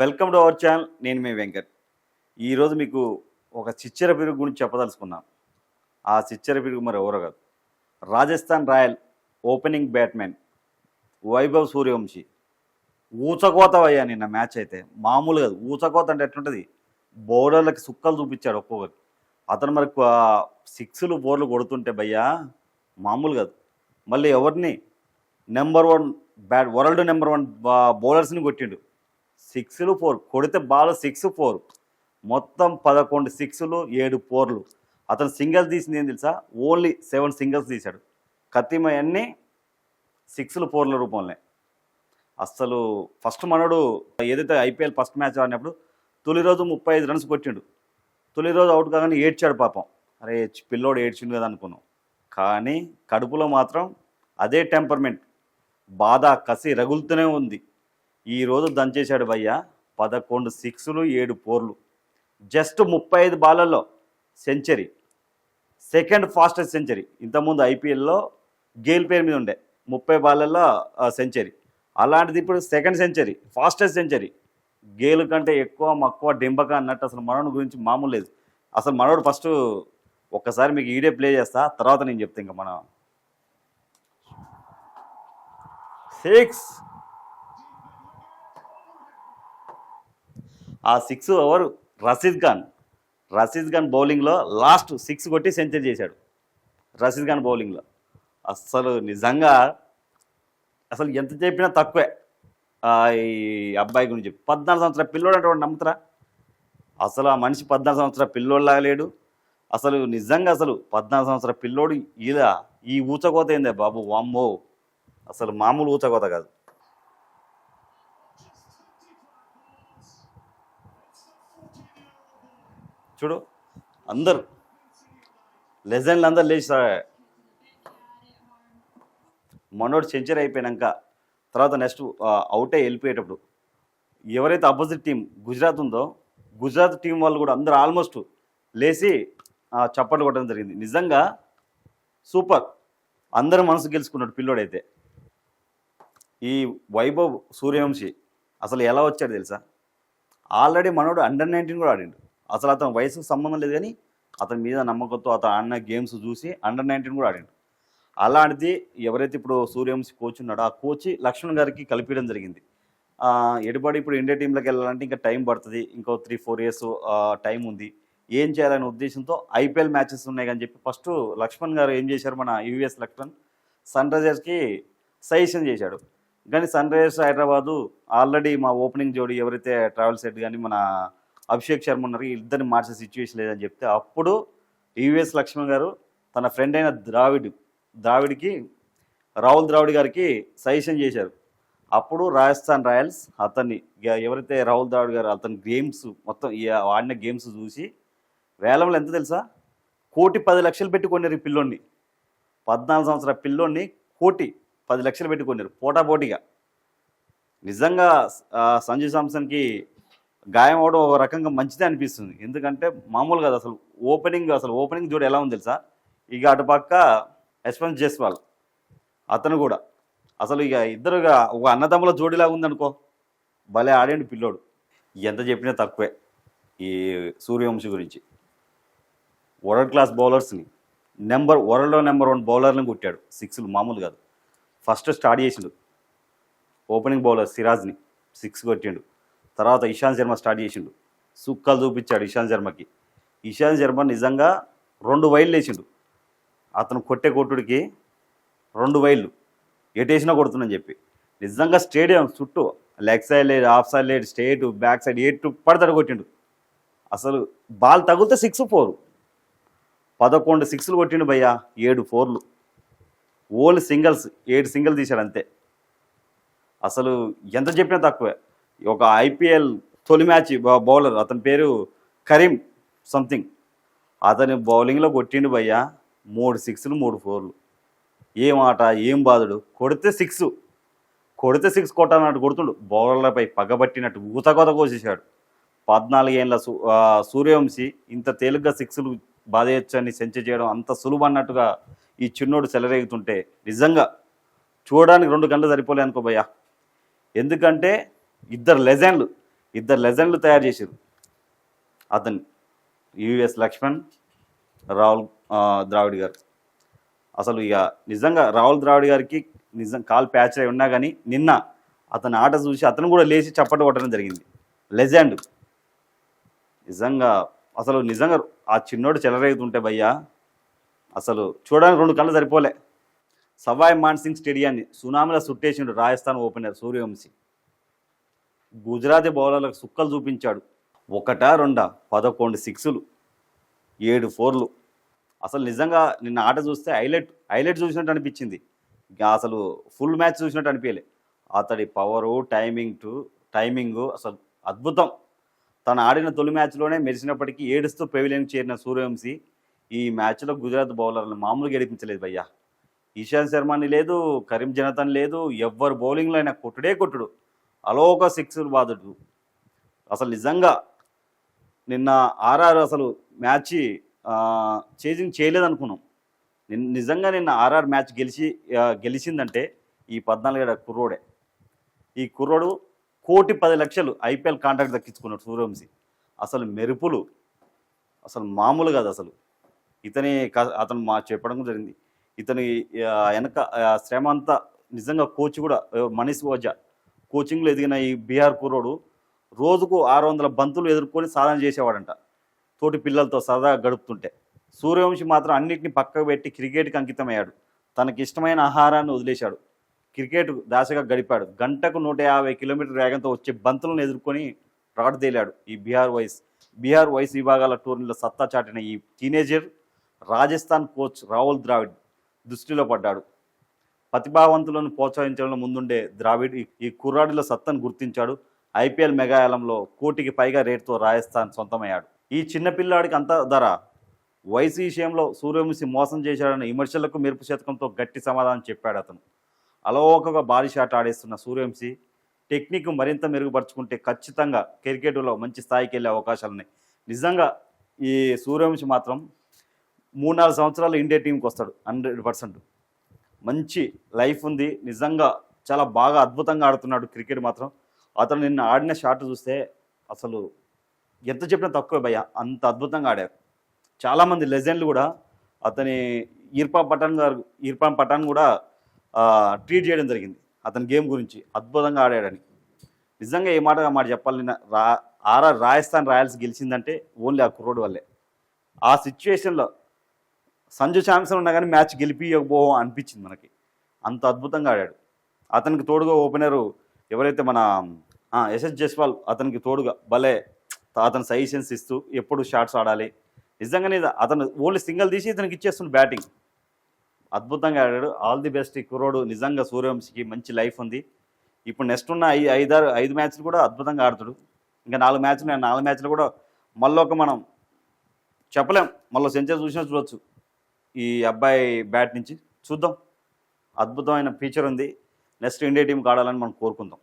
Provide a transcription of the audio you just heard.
Welcome to our channel నేను మీ వెంకట్. ఈరోజు మీకు ఒక చిచ్చర పిరుగు గురించి చెప్పదలుచుకున్నాను ఆ చిచ్చర పిరుగు మరి ఎవరో కాదు. Rajasthan Royal opening batsmen Vaibhav Suryavanshi ఊచకోత అయ్యా నిన్న మ్యాచ్ అయితే. మామూలు కాదు. ఊచకోత అంటే ఎట్లుంటుంది? బౌలర్లకి సుక్కలు చూపించాడు ఒక్కొక్కరికి అతను మరి సిక్స్లు బోర్లు కొడుతుంటే భయ్యా మామూలు కాదు. మళ్ళీ ఎవరిని? Number one bat world number one బౌలర్స్ని కొట్టిండు. సిక్స్లు ఫోర్. కొడితే బాల్ సిక్స్ ఫోర్. మొత్తం పదకొండు సిక్స్లు ఏడు ఫోర్లు. అతను సింగిల్స్ తీసింది ఏం తెలుసా? ఓన్లీ సెవెన్ సింగిల్స్ తీశాడు. కత్తిమయన్ని సిక్స్లు ఫోర్ల రూపంలో అస్సలు ఫస్ట్ మనడు ఏదైతే ఐపీఎల్ ఫస్ట్ మ్యాచ్ ఆడినప్పుడు తొలి రోజు ముప్పై ఐదు రన్స్ కొట్టిండు. తొలి రోజు అవుట్ కాగానే ఏడ్చాడు పాపం. అరే పిల్లోడు ఏడ్చిండు కదా అనుకున్నాం. కానీ కడుపులో మాత్రం అదే టెంపర్మెంట్. బాధ కసి రగులుతూనే ఉంది. ఈ రోజు దంచేశాడు భయ్య. పదకొండు సిక్స్లు ఏడు ఫోర్లు. జస్ట్ ముప్పై ఐదు బాలల్లో సెంచరీ. Second fastest century. ఇంతకుముందు ఐపీఎల్లో గేల్ పేరు మీద ఉండే. ముప్పై బాలల్లో సెంచరీ. అలాంటిది ఇప్పుడు second century fastest century. Gayle కంటే ఎక్కువ మక్కువ డింబక అన్నట్టు అసలు మనోడి గురించి మామూలు లేదు. అసలు మనోడు ఫస్ట్ ఒక్కసారి మీకు ఈడే ప్లే చేస్తా తర్వాత నేను చెప్తా ఇంకా మన. సిక్స్ ఆ సిక్స్ ఓవర్ రషీద్ ఖాన్ రషీద్ ఖాన్ బౌలింగ్లో లాస్ట్ సిక్స్ కొట్టి సెంచరీ చేశాడు. రషీద్ ఖాన్ బౌలింగ్లో అస్సలు నిజంగా అసలు ఎంత చెప్పినా తక్కువే. ఈ అబ్బాయి గురించి పద్నాలుగు సంవత్సరాల పిల్లోడు అంటే వాడు నమ్ముతారా? అసలు ఆ మనిషి పద్నాలుగు సంవత్సరాల పిల్లోడులాగా లేడు. అసలు నిజంగా అసలు పద్నాలుగు సంవత్సరాల పిల్లోడు ఇలా ఈ ఊచకోత ఏందే బాబు? వామ్మో. అసలు మామూలు ఊచకోత కాదు. చూడు అందరు లెజెండ్లు అందరు లేచి మనోడు సెంచరీ అయిపోయాక తర్వాత నెక్స్ట్ అవుటే వెళ్ళిపోయేటప్పుడు ఎవరైతే అపోజిట్ టీం గుజరాత్ ఉందో గుజరాత్ టీం వాళ్ళు కూడా అందరు ఆల్మోస్ట్ లేచి చప్పట్లు కొట్టడం జరిగింది. నిజంగా సూపర్. అందరూ మనసు గెలుచుకున్నాడు పిల్లోడైతే. ఈ వైభవ్ సూర్యవంశీ అసలు ఎలా వచ్చాడు తెలుసా? ఆల్రెడీ మనోడు అండర్ నైన్టీన్ కూడా ఆడిండు. అసలు అతను వయసుకు సంబంధం లేదు కానీ అతని మీద నమ్మకంతో అతను ఆడిన గేమ్స్ చూసి అండర్ నైన్టీన్ కూడా ఆడిండు. అలాంటిది ఎవరైతే ఇప్పుడు సూర్యవంశీ కోచ్ ఉన్నాడో ఆ కోచ్ లక్ష్మణ్ గారికి కలిపించడం జరిగింది. ఆ, ఇప్పుడు ఇండియా టీంలోకి వెళ్ళాలంటే ఇంకా టైం పడుతుంది. ఇంకో త్రీ ఫోర్ ఇయర్స్ టైం ఉంది. ఏం చేయాలనే ఉద్దేశంతో ఐపీఎల్ మ్యాచెస్ ఉన్నాయి అని చెప్పి ఫస్ట్ లక్ష్మణ్ గారు ఏం చేశారు మన యూఎస్ లక్ష్మణ్? సన్ రైజర్స్కి సజెషన్ చేశాడు. కానీ సన్ రైజర్స్ హైదరాబాదు ఆల్రెడీ మా ఓపెనింగ్ జోడి ఎవరైతే ట్రావెల్ సెట్ కానీ మన అభిషేక్ శర్మ ఉన్నారు. ఇద్దరిని మార్చే సిచ్యువేషన్ లేదని చెప్తే అప్పుడు యుఎస్ లక్ష్మణ్ గారు తన ఫ్రెండ్ అయిన ద్రావిడ్ ద్రావిడ్కి రాహుల్ ద్రావిడ్ గారికి సజెషన్ చేశారు. అప్పుడు రాజస్థాన్ రాయల్స్ అతన్ని ఎవరైతే రాహుల్ ద్రావిడ్ గారు అతని గేమ్స్ మొత్తం ఆడిన గేమ్స్ చూసి వేలంలో ఎంత తెలుసా? కోటి పది లక్షలు పెట్టి కొన్నారు ఈ పిల్లోడిని పద్నాలుగు సంవత్సరాల పిల్లోడిని కోటి పది లక్షలు పెట్టి కొన్నారు పోటాపోటీగా. నిజంగా సంజయ్ సంజు సామ్సన్కి గాయం అవడం ఒక రకంగా మంచిదే అనిపిస్తుంది. ఎందుకంటే మామూలు కాదు అసలు ఓపెనింగ్ అసలు ఓపెనింగ్ జోడు ఎలా ఉంది తెలుసా? ఇక అటుపక్క యశ్వంత్ జైస్వాల్ అతను కూడా. అసలు ఇక ఇద్దరుగా ఒక అన్నదమ్ముల జోడిలాగా ఉందనుకో భలే ఆడేండి పిల్లోడు. ఎంత చెప్పినా తక్కువే ఈ సూర్యవంశి గురించి. వరల్డ్ క్లాస్ బౌలర్స్ని నెంబర్ వరల్డ్లో నెంబర్ వన్ బౌలర్ని కొట్టాడు. సిక్స్లు మామూలు కాదు. ఫస్ట్ స్టార్ట్ చేసిండు. ఓపెనింగ్ బౌలర్ సిరాజ్ని సిక్స్ కొట్టిండు. తర్వాత ఇషాంత్ శర్మ స్టార్ట్ చేసిండు. సుక్కలు చూపించాడు ఇషాంత్ శర్మకి. ఇషాంత్ శర్మ నిజంగా రెండు వైళ్ళు వేసిండు. అతను కొట్టే కొట్టుడికి రెండు వైళ్ళు ఎటేసినా కొడుతుందని చెప్పి. నిజంగా స్టేడియం చుట్టూ లెగ్ సైడ్ లేదు ఆఫ్ సైడ్ లేడు స్టేట్ బ్యాక్ సైడ్ ఎటు పడతాడు కొట్టిండు. అసలు బాల్ తగిలితే సిక్స్ ఫోర్. పదకొండు సిక్స్లు కొట్టిండు భయ్యా ఏడు ఫోర్లు. ఓన్లీ సింగిల్స్ ఏడు సింగిల్ తీశాడు అంతే. అసలు ఎంత చెప్పినా తక్కువే. ఒక ఐపీఎల్ తొలి మ్యాచ్ బౌలర్ అతని పేరు కరీం సంథింగ్. అతని బౌలింగ్లో కొట్టిండు భయ్యా మూడు సిక్స్లు మూడు ఫోర్లు. ఏం ఆట ఏం బాధుడు కొడితే సిక్స్. కొడితే సిక్స్ కొట్టాలన్నట్టు కొడుతుండు. బౌలర్లపై పగబట్టినట్టు ఊతకోత కోసేశాడు. పద్నాలుగేళ్ళ సూ సూర్యవంశీ ఇంత తేలిగ్గా సిక్స్లు బాధేయచ్చని సెంచరీ చేయడం అంత సులువు అన్నట్టుగా ఈ చిన్నోడు చెలరేగుతుంటే నిజంగా చూడడానికి రెండు గంటలు సరిపోలే అనుకో భయ్యా. ఎందుకంటే ఇద్దరు లెజెండ్లు ఇద్దరు లెజెండ్లు తయారు చేశారు. అతన్ని యుఎస్ లక్ష్మణ్ రాహుల్ ద్రావిడ్ గారు. అసలు ఇక నిజంగా రాహుల్ ద్రావిడ్ గారికి నిజం కాల్ ప్యాచ్ అయి ఉన్నా కానీ నిన్న అతని ఆట చూసి అతను కూడా లేచి చప్పట్లు కొట్టడం జరిగింది. లెజెండ్. నిజంగా అసలు నిజంగా ఆ చిన్నోడు చెలరేగుతుంటే భయ్యా అసలు చూడడానికి రెండు కళ్ళు సరిపోలే. సవాయ్ మాన్సింగ్ స్టేడియాన్ని సునామీలో సుట్టేసిండు రాజస్థాన్ ఓపెనర్ సూర్యవంశీ. గుజరాతీ బౌలర్లకు సుక్కలు చూపించాడు. ఒకటా రెండా పదకొండు సిక్సులు ఏడు ఫోర్లు. అసలు నిజంగా నిన్న ఆట చూస్తే హైలైట్ హైలైట్ చూసినట్టు అనిపించింది. అసలు ఫుల్ మ్యాచ్ చూసినట్టు అనిపించలే. అతడి పవరు టైమింగ్ టు టైమింగ్ అసలు అద్భుతం. తను ఆడిన తొలి మ్యాచ్లోనే మెరిసినప్పటికీ ఏడుస్తూ పెవిలియన్కి చేరిన సూర్యవంశీ ఈ మ్యాచ్లో గుజరాత్ బౌలర్లను మామూలుగా గెలిపించలేదు భయ్యా. ఇషాంత్ శర్మని లేదు కరీం జనతన్ లేదు ఎవ్వరు బౌలింగ్లో అయినా కొట్టుడే కొట్టుడు. అలోక సిక్స్ బాదుడు అసలు నిజంగా నిన్న ఆర్ఆర్ అసలు మ్యాచ్ చేజింగ్ చేయలేదనుకున్నాం. నిన్- నిజంగా నిన్న ఆర్ఆర్ మ్యాచ్ గెలిచి గెలిచిందంటే ఈ పద్నాలుగేడ కుర్రోడే. ఈ కుర్రోడు కోటి పది లక్షలు ఐపీఎల్ కాంట్రాక్ట్ దక్కించుకున్నాడు సూర్యవంశీ. అసలు మెరుపులు అసలు మామూలు కాదు అసలు. ఇతని క- అతను మా చెప్పడం జరిగింది. ఇతని వెనక శ్రమ అంతా నిజంగా కోచ్ కూడా మనీష్ ఓజా కోచింగ్లో ఎదిగిన ఈ బీహార్ కుర్రోడు రోజుకు ఆరు వందల బంతులు ఎదుర్కొని సాధన చేసేవాడంట. తోటి పిల్లలతో సరదాగా గడుపుతుంటే. సూర్యవంశి మాత్రం అన్నిటిని పక్కకు పెట్టి క్రికెట్కి అంకితమయ్యాడు. తనకి ఇష్టమైన ఆహారాన్ని వదిలేశాడు. క్రికెట్ దాసగా గడిపాడు. గంటకు నూట యాభై కిలోమీటర్ వేగంతో వచ్చే బంతులను ఎదుర్కొని రాడ్ తేలాడు ఈ బీహార్ వైస్. బీహార్ వైస్ విభాగాల టోర్నీలో సత్తా చాటిన ఈ టీనేజర్ రాజస్థాన్ కోచ్ రాహుల్ ద్రావిడ్ దృష్టిలో పడ్డాడు. ప్రతిభావంతులను ప్రోత్సహించడంలో ముందుండే ద్రావిడ్ ఈ- కుర్రాడిలో సత్తను గుర్తించాడు. ఐపీఎల్ మెగాయాలంలో కోటికి పైగా రేటుతో రాజస్థాన్ సొంతమయ్యాడు. ఈ చిన్నపిల్లాడికి అంత ధర. వయసు విషయంలో సూర్యవంశి మోసం చేశాడన్న విమర్శలకు మెరుపు శతకంతో గట్టి సమాధానం చెప్పాడు అతను. అలవోకగా భారీ షాట్ ఆడేస్తున్న సూర్యవంశి టెక్నిక్ మరింత మెరుగుపరుచుకుంటే ఖచ్చితంగా క్రికెట్లో మంచి స్థాయికి వెళ్ళే అవకాశాలు ఉన్నాయి. నిజంగా ఈ సూర్యవంశి మాత్రం మూడు నాలుగు సంవత్సరాలు ఇండియా టీంకి వస్తాడు హండ్రెడ్ పర్సెంట్. మంచి లైఫ్ ఉంది. నిజంగా చాలా బాగా అద్భుతంగా ఆడుతున్నాడు క్రికెట్ మాత్రం. అతను నిన్న ఆడిన షాట్ చూస్తే అసలు ఎంత చెప్పినా తక్కువే భయ అంత అద్భుతంగా ఆడారు. చాలామంది లెజెండ్లు కూడా అతని ఈర్పా పఠాన్ గారు ఈర్పా పఠాన్ కూడా ట్రీట్ చేయడం జరిగింది. అతని గేమ్ గురించి అద్భుతంగా ఆడాడని. నిజంగా ఏ మాట మాట చెప్పాలి నిన్న రా ఆర్ఆర్ రాజస్థాన్ రాయల్స్ గెలిచిందంటే ఓన్లీ ఆ కుర్రోడ్ వల్లే. ఆ సిచ్యువేషన్లో సంజు శాంసన్ ఉన్నా కానీ మ్యాచ్ గెలిపియకపో అనిపించింది మనకి. అంత అద్భుతంగా ఆడాడు. అతనికి తోడుగా ఓపెనరు ఎవరైతే మన ఎస్ఎస్ జైస్వాల్ అతనికి తోడుగా భలే అతను సజెషన్స్ ఇస్తూ ఎప్పుడు షాట్స్ ఆడాలి. నిజంగానే అతను ఓన్లీ సింగిల్ తీసి ఇతనికి ఇచ్చేస్తుంది బ్యాటింగ్. అద్భుతంగా ఆడాడు. ఆల్ ది బెస్ట్ ఈ కుర్రోడు. నిజంగా సూర్యవంశికి మంచి లైఫ్ ఉంది. ఇప్పుడు నెక్స్ట్ ఉన్న ఐ ఐదారు ఐదు మ్యాచ్లు కూడా అద్భుతంగా ఆడుతాడు. ఇంకా నాలుగు మ్యాచ్లు నాలుగు మ్యాచ్లు కూడా మళ్ళీ ఒక మనం చెప్పలేం. మళ్ళీ సెంచరీ చూసినా చూడొచ్చు. ఈ అబ్బాయి బ్యాట్ నుంచి చూద్దాం. అద్భుతమైన ఫీచర్ ఉంది. నెక్స్ట్ ఇండియా టీంకి ఆడాలని మనం కోరుకుందాం.